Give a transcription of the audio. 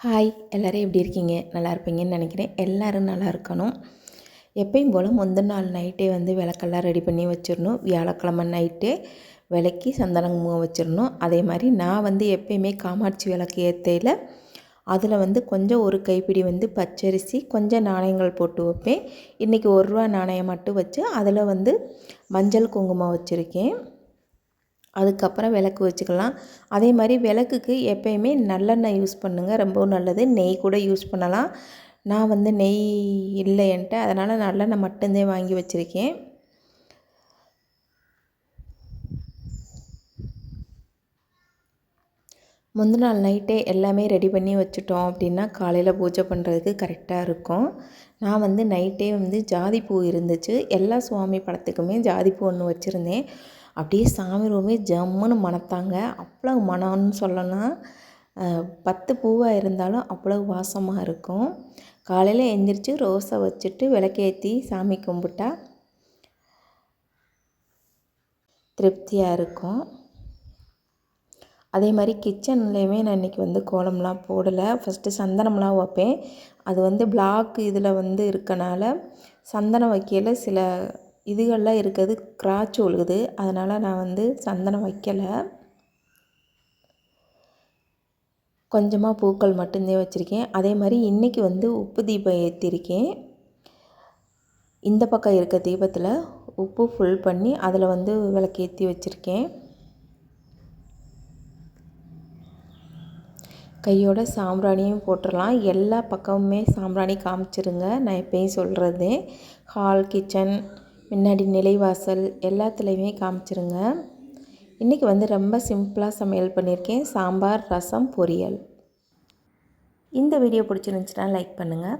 Hi எல்லோரும் எப்படி இருக்கீங்க? நல்லா இருப்பீங்கன்னு நினைக்கிறேன். எல்லோரும் நல்லா இருக்கணும். எப்பயும் போல் முந்தின நாள் நைட்டே வந்து விளக்கெல்லாம் ரெடி பண்ணி வச்சிடணும். வியாழக்கிழமை நைட்டே விளக்கி சந்தனமும் வச்சிடணும். அதே மாதிரி நான் வந்து எப்பயுமே காமாட்சி விளக்கு ஏற்றையில் அதில் வந்து கொஞ்சம் ஒரு கைப்பிடி வந்து பச்சரிசி கொஞ்சம் நாணயங்கள் போட்டு வைப்பேன். இன்றைக்கி ஒரு ரூபா நாணயம் மட்டும் வச்சு அதில் வந்து மஞ்சள் குங்குமம் வச்சுருக்கேன். அதுக்கப்புறம் விளக்கு வச்சுக்கலாம். அதே மாதிரி விளக்குக்கு எப்பயுமே நல்லெண்ணெய் யூஸ் பண்ணுங்கள் ரொம்பவும் நல்லது. நெய் கூட யூஸ் பண்ணலாம். நான் வந்து நெய் இல்லைன்ட்டு அதனால் நல்லெண்ணெய் மட்டும்தான் வாங்கி வச்சுருக்கேன். முந்தின நாள் நைட்டே எல்லாமே ரெடி பண்ணி வச்சுட்டோம் அப்படின்னா காலையில் பூஜை பண்ணுறதுக்கு கரெக்டாக இருக்கும். நான் வந்து நைட்டே வந்து ஜாதி பூ இருந்துச்சு. எல்லா சுவாமி படத்துக்குமே ஜாதி பூ ஒன்று வச்சுருந்தேன். அப்படியே சாமி ரூமே ஜம்முன்னு மணத்தாங்க. அவ்வளோ மனம்னு சொல்லலாம் பத்து பூவாக இருந்தாலும் அவ்வளோ வாசமாக இருக்கும். காலையில் எழுந்திரிச்சி ரோஸை வச்சுட்டு விளக்கேற்றி சாமி கும்பிட்டா திருப்தியாக இருக்கும். அதே மாதிரி கிச்சன்லேயுமே நான் இன்றைக்கி வந்து கோலம்லாம் போடலை. ஃபஸ்ட்டு சந்தனம்லாம் வைப்பேன். அது வந்து பிளாக் இதில் வந்து இருக்கனால சந்தனம் வைக்கையில் சில இதுகள்லாம் இருக்கிறது கிராச் ஒழுகுது அதனால் நான் வந்து சந்தனம் வைக்கலை. கொஞ்சமாக பூக்கள் மட்டும்தான் வச்சுருக்கேன். அதே மாதிரி இன்றைக்கி வந்து உப்பு தீபம் ஏற்றிருக்கேன் இந்த பக்கம் இருக்க தீபத்தில் உப்பு ஃபுல் பண்ணி அதில் வந்து விளக்கு ஏற்றி வச்சுருக்கேன். கையோட சாம்பிராணியும் போட்டுடலாம் எல்லா பக்கமுமே சாம்பிராணி காமிச்சிருங்க. நான் எப்பயும் சொல்கிறது ஹால் கிச்சன் முன்னாடி நிலைவாசல் எல்லாத்துலேயுமே காமிச்சிருங்க. இன்றைக்கி வந்து ரொம்ப சிம்பிளாக சமையல் பண்ணியிருக்கேன். சாம்பார் ரசம் பொரியல். இந்த வீடியோ பிடிச்சிருந்துச்சுன்னா லைக் பண்ணுங்கள்